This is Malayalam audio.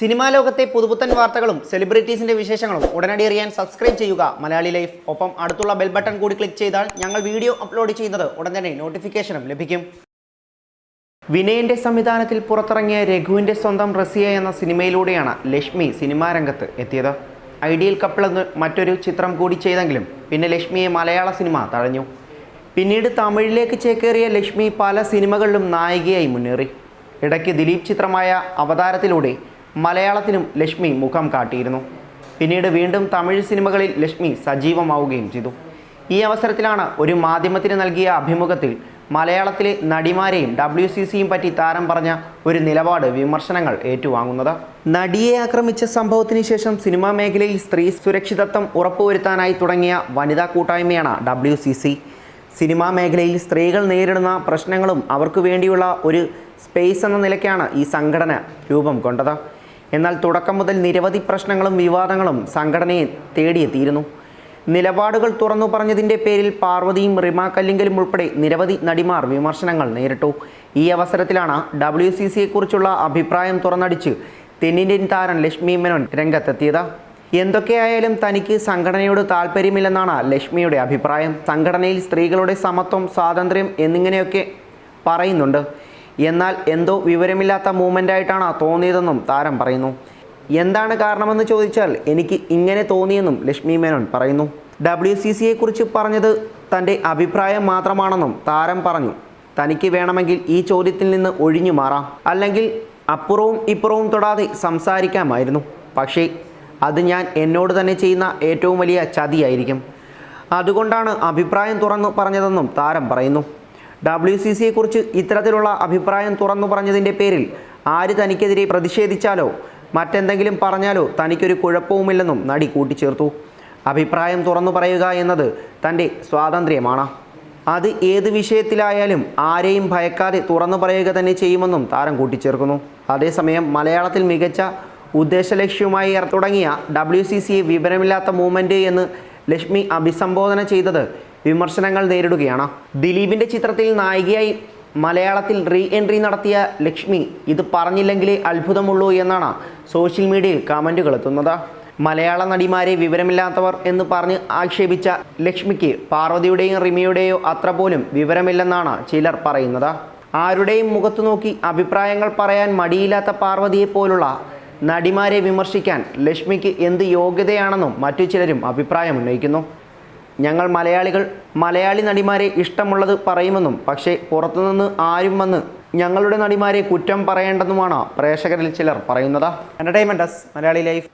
സിനിമാ ലോകത്തെ പുതുപുത്തൻ വാർത്തകളും സെലിബ്രിറ്റീസിന്റെ വിശേഷങ്ങളും ഉടനടി അറിയാൻ സബ്സ്ക്രൈബ് ചെയ്യുക. മലയാളി ലൈഫ്. ഒപ്പം അടുത്തുള്ള ബെൽ ബട്ടൺ കൂടി ക്ലിക്ക് ചെയ്താൽ ഞങ്ങൾ വീഡിയോ അപ്ലോഡ് ചെയ്യുന്നത് ഉടൻ തന്നെ നോട്ടിഫിക്കേഷനും ലഭിക്കും. വിനയന്റെ സംവിധാനത്തിൽ പുറത്തിറങ്ങിയ രഘുവിന്റെ സ്വന്തം റസിയ എന്ന സിനിമയിലൂടെയാണ് ലക്ഷ്മി സിനിമാ രംഗത്ത് എത്തിയത്. ഐഡിയൽ കപ്പിൾ എന്ന് മറ്റൊരു ചിത്രം കൂടി ചെയ്തെങ്കിലും പിന്നെ ലക്ഷ്മിയെ മലയാള സിനിമ തഴഞ്ഞു. പിന്നീട് തമിഴിലേക്ക് ചേക്കേറിയ ലക്ഷ്മി പല സിനിമകളിലും നായികയായി മുന്നേറി. ഇടയ്ക്ക് ദിലീപ് ചിത്രമായ അവതാരത്തിലൂടെ മലയാളത്തിലും ലക്ഷ്മി മുഖം കാട്ടിയിരുന്നു. പിന്നീട് വീണ്ടും തമിഴ് സിനിമകളിൽ ലക്ഷ്മി സജീവമാവുകയും ചെയ്തു. ഈ അവസരത്തിലാണ് ഒരു മാധ്യമത്തിന് നൽകിയ അഭിമുഖത്തിൽ മലയാളത്തിലെ നടിമാരെയും ഡബ്ല്യു സി സിയും പറ്റി താരം പറഞ്ഞ ഒരു നിലപാട് വിമർശനങ്ങൾ ഏറ്റുവാങ്ങുന്നത്. നടിയെ ആക്രമിച്ച സംഭവത്തിന് ശേഷം സിനിമാ മേഖലയിൽ സ്ത്രീ സുരക്ഷിതത്വം ഉറപ്പുവരുത്താനായി തുടങ്ങിയ വനിതാ കൂട്ടായ്മയാണ് ഡബ്ല്യു സി സി. സിനിമാ മേഖലയിൽ സ്ത്രീകൾ നേരിടുന്ന പ്രശ്നങ്ങളും അവർക്ക് വേണ്ടിയുള്ള ഒരു സ്പേസ് എന്ന നിലയ്ക്കാണ് ഈ സംഘടന രൂപം കൊണ്ടത്. എന്നാൽ തുടക്കം മുതൽ നിരവധി പ്രശ്നങ്ങളും വിവാദങ്ങളും സംഘടനയെ തേടിയെത്തിയിരുന്നു. നിലപാടുകൾ തുറന്നു പറഞ്ഞതിന്റെ പേരിൽ പാർവതിയും റിമ കല്ലിങ്കലും ഉൾപ്പെടെ നിരവധി നടിമാർ വിമർശനങ്ങൾ നേരിട്ടു. ഈ അവസരത്തിലാണ് ഡബ്ല്യു സി സിയെക്കുറിച്ചുള്ള അഭിപ്രായം തുറന്നടിച്ച് തെന്നിന്ത്യൻ താരം ലക്ഷ്മി മേനോൻ രംഗത്തെത്തിയത്. എന്തൊക്കെയായാലും തനിക്ക് സംഘടനയോട് താല്പര്യമില്ലെന്നാണ് ലക്ഷ്മിയുടെ അഭിപ്രായം. സംഘടനയിൽ സ്ത്രീകളുടെ സമത്വം സ്വാതന്ത്ര്യം എന്നിങ്ങനെയൊക്കെ പറയുന്നുണ്ട്. എന്നാൽ എന്തോ വിവരമില്ലാത്ത മൂവ്മെന്റായിട്ടാണ് തോന്നിയതെന്നും താരം പറയുന്നു. എന്താണ് കാരണമെന്ന് ചോദിച്ചാൽ എനിക്ക് ഇങ്ങനെ തോന്നിയെന്നും ലക്ഷ്മി മേനോൻ പറയുന്നു. ഡബ്ല്യു സി സിയെക്കുറിച്ച് പറഞ്ഞത് തന്റെ അഭിപ്രായം മാത്രമാണെന്നും താരം പറഞ്ഞു. തനിക്ക് വേണമെങ്കിൽ ഈ ചോദ്യത്തിൽ നിന്ന് ഒഴിഞ്ഞു മാറാം. അല്ലെങ്കിൽ അപ്പുറവും ഇപ്പുറവും തൊടാതെ സംസാരിക്കാമായിരുന്നു. പക്ഷേ അത് ഞാൻ എന്നോട് തന്നെ ചെയ്യുന്ന ഏറ്റവും വലിയ ചതിയായിരിക്കും. അതുകൊണ്ടാണ് അഭിപ്രായം തുറന്നു പറഞ്ഞതെന്നും താരം പറയുന്നു. ഡബ്ല്യു സി സിയെക്കുറിച്ച് ഇത്തരത്തിലുള്ള അഭിപ്രായം തുറന്നു പറഞ്ഞതിന്റെ പേരിൽ ആര് തനിക്കെതിരെ പ്രതിഷേധിച്ചാലോ മറ്റെന്തെങ്കിലും പറഞ്ഞാലോ തനിക്കൊരു കുഴപ്പവുമില്ലെന്നും നടി കൂട്ടിച്ചേർത്തു. അഭിപ്രായം തുറന്നു പറയുക എന്നത് തന്റെ സ്വാതന്ത്ര്യമാണ്. അത് ഏത് വിഷയത്തിലായാലും ആരെയും ഭയക്കാതെ തുറന്നു പറയുക തന്നെ ചെയ്യുമെന്നും താരം കൂട്ടിച്ചേർക്കുന്നു. അതേസമയം മലയാളത്തിൽ മികച്ച ഉദ്ദേശലക്ഷ്യവുമായി തുടങ്ങിയ ഡബ്ല്യു സി സിയെ വിവരമില്ലാത്ത മൂവ്മെന്റ് എന്ന് ലക്ഷ്മി അഭിസംബോധന ചെയ്തത് വിമർശനങ്ങൾ നേരിടുകയാണ്. ദിലീപിന്റെ ചിത്രത്തിൽ നായികയായി മലയാളത്തിൽ റീ എൻട്രി നടത്തിയ ലക്ഷ്മി ഇത് പറഞ്ഞില്ലെങ്കിലേ അത്ഭുതമുള്ളൂ എന്നാണ് സോഷ്യൽ മീഡിയയിൽ കമന്റുകൾ എത്തുന്നത്. മലയാള നടിമാരെ വിവരമില്ലാത്തവർ എന്ന് പറഞ്ഞ് ആക്ഷേപിച്ച ലക്ഷ്മിക്ക് പാർവതിയുടെയും റിമിയുടെയോ അത്ര പോലും വിവരമില്ലെന്നാണ് ചിലർ പറയുന്നത്. ആരുടെയും മുഖത്തു നോക്കി അഭിപ്രായങ്ങൾ പറയാൻ മടിയില്ലാത്ത പാർവതിയെ പോലുള്ള നടിമാരെ വിമർശിക്കാൻ ലക്ഷ്മിക്ക് എന്ത് യോഗ്യതയാണെന്നും മറ്റു ചിലരും അഭിപ്രായം ഉന്നയിക്കുന്നു. ഞങ്ങൾ മലയാളികൾ മലയാളി നടിമാരെ ഇഷ്ടമുള്ളത് പറയുമെന്നും പക്ഷേ പുറത്തുനിന്ന് ആരും വന്ന് ഞങ്ങളുടെ നടിമാരെ കുറ്റം പറയേണ്ടെന്നുമാണ് പ്രേക്ഷകരിൽ ചിലർ പറയുന്നത്. Entertainments Malayali life.